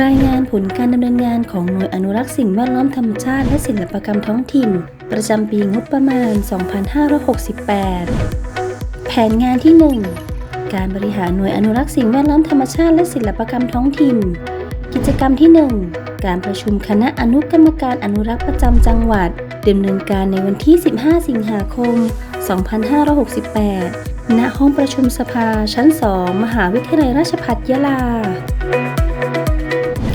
รายงานผลการดำเนินงานของหน่วยอนุรักษ์สิ่งแวดล้อมธรรมชาติและศิลปกรรมท้องถิ่น ประจำปีงบประมาณ 2568 แผนงานที่ 1 การบริหารหน่วยอนุรักษ์สิ่งแวดล้อมธรรมชาติและศิลปกรรมท้องถิ่น กิจกรรมที่ 1 การประชุมคณะอนุกรรมการอนุรักษ์ประจำจังหวัดดำเนินการในวันที่ 15 สิงหาคม 2568 ณ ห้องประชุมสภาชั้น 2 มหาวิทยาลัยราชภัฏยะลา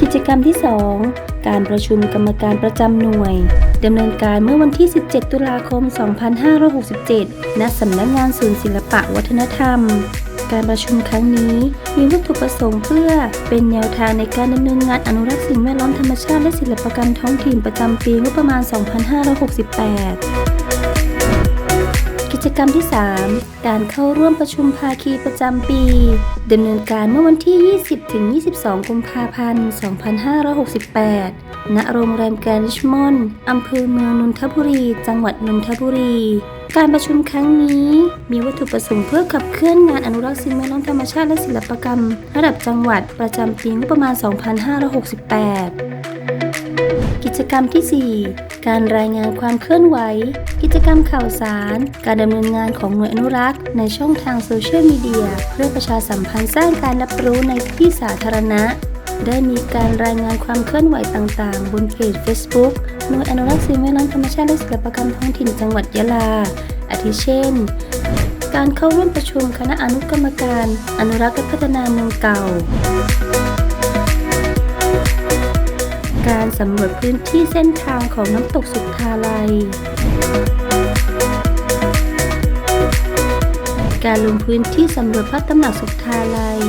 กิจกรรมที่ 2 การประชุมกรรมการประจำหน่วยดำเนินการเมื่อวันที่ 17 ตุลาคม 2567 ณ สำนักงานศูนย์ศิลปะวัฒนธรรม การประชุมครั้งนี้มีวัตถุประสงค์เพื่อเป็นแนวทางในการดำเนินงานอนุรักษ์สิ่งแวดล้อมธรรมชาติและศิลปกรรมท้องถิ่นประจำปีงบประมาณ 2568 กิจกรรมที่ 3 การเข้าร่วมประชุมภาคีประจำปีดำเนินการเมื่อวันที่ 20ถึง22 กุมภาพันธ์ 2568 ณ โรงแรมแกรนริชมอนด์อำเภอเมืองนนทบุรี จังหวัดนนทบุรี การประชุมครั้งนี้มีวัตถุประสงค์เพื่อขับเคลื่อนงานอนุรักษ์สิ่งแวดล้อมธรรมชาติและศิลปกรรม ระดับจังหวัดประจำปีงบประมาณ 2568 กิจกรรมที่ 4 การรายงานความเคลื่อนไหว กิจกรรมข่าวสาร การดำเนินงานของหน่วยอนุรักษ์ ในช่องทางโซเชียลมีเดียเพื่อประชาสัมพันธ์สร้างการรับรู้ในที่สาธารณะ ได้มีการรายงานความเคลื่อนไหวต่างๆ บนเพจ Facebook หน่วยอนุรักษ์สิ่งแวดล้อมธรรมชาติและศิลปกรรมท้องถิ่นจังหวัดยะลา อาทิเช่น การเข้าร่วมประชุมคณะอนุกรรมการ อนุรักษ์และพัฒนาเมืองเก่า การสำรวจพื้นที่เส้นทางของน้ำตกสุทธาลัย การลงพื้นที่สำรวจพระตำหนักสุทธาลัย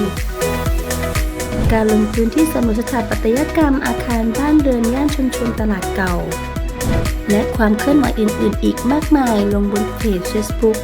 การลงพื้นที่สำรวจสถาปัตยกรรมอาคารบ้านเรือนย่านชุมชนตลาดเก่า และความเคลื่อนไหวอื่น ๆ อีกมากมายลงบนเพจ Facebook